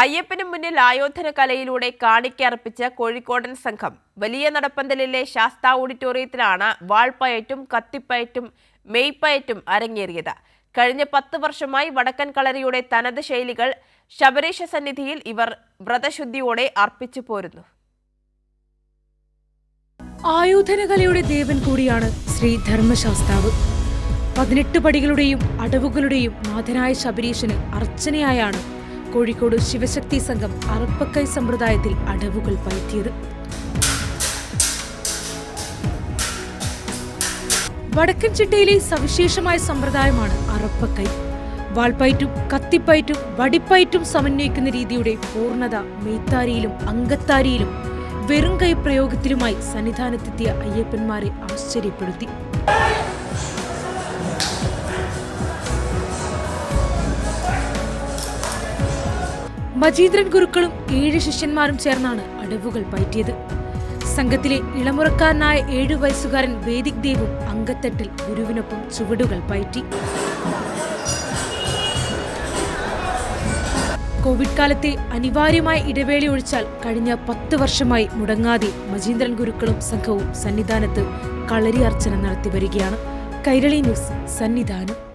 അയ്യപ്പന് മുന്നിൽ ആയോധന കലയിലൂടെ കാണിക്കർപ്പിച്ച കോഴിക്കോടൻ സംഘം വലിയ നടപ്പന്തലിലെ ശാസ്ത ഓഡിറ്റോറിയത്തിലാണ് വാൾപ്പയറ്റും കത്തിപ്പയറ്റും മെയ്പ്പയറ്റും അരങ്ങേറിയത്. കഴിഞ്ഞ പത്ത് വർഷമായി വടക്കൻ കളരിയുടെ തനത് ശൈലികൾ ശബരീശ സന്നിധിയിൽ ഇവർ വ്രതശുദ്ധിയോടെ അർപ്പിച്ചു പോരുന്നു. ആയോധനകലയുടെ ദേവൻ കൂടിയാണ് ശ്രീ ധർമ്മശാസ്താവ്. പതിനെട്ട് പടികളുടെയും അടവുകളുടെയും നാഥനായ ശബരീശന് അർച്ചനയായാണ് കോഴിക്കോട് ശിവശക്തി സംഘം അറപ്പക്കൈ സമ്പ്രദായത്തിൽ അടവുകൾ പയറ്റിയത് വടക്കൻ ചിട്ടയിലെ സവിശേഷമായ സമ്പ്രദായമാണ് അറപ്പക്കൈ. വാൾപ്പയറ്റും കത്തിപ്പയറ്റും വടിപ്പയറ്റും സമന്വയിക്കുന്ന രീതിയുടെ പൂർണത മെയ്ത്താരിയിലും അങ്കത്താരിയിലും വെറും കൈ പ്രയോഗത്തിലുമായി സന്നിധാനത്തെത്തിയ അയ്യപ്പന്മാരെ ആശ്ചര്യപ്പെടുത്തി. മജീന്ദ്രൻ ഗുരുക്കളും ഏഴ് ശിഷ്യന്മാരും ചേർന്നാണ് അടവുകൾ പയറ്റിയത്. സംഘത്തിലെ ഇളമുറക്കാരനായ ഏഴു വയസ്സുകാരൻ വേദിക് ദേവും അങ്കത്തട്ടിൽ ഗുരുവിനൊപ്പം ചുവടുകൾ പയറ്റി. കോവിഡ് കാലത്തെ അനിവാര്യമായ ഇടവേള ഒഴിച്ചാൽ കഴിഞ്ഞ പത്ത് വർഷമായി മുടങ്ങാതെ മജീന്ദ്രൻ ഗുരുക്കളും സംഘവും സന്നിധാനത്ത് കളരി അർച്ചന നടത്തി വരികയാണ്. കൈരളി ന്യൂസ് സന്നിധാനം.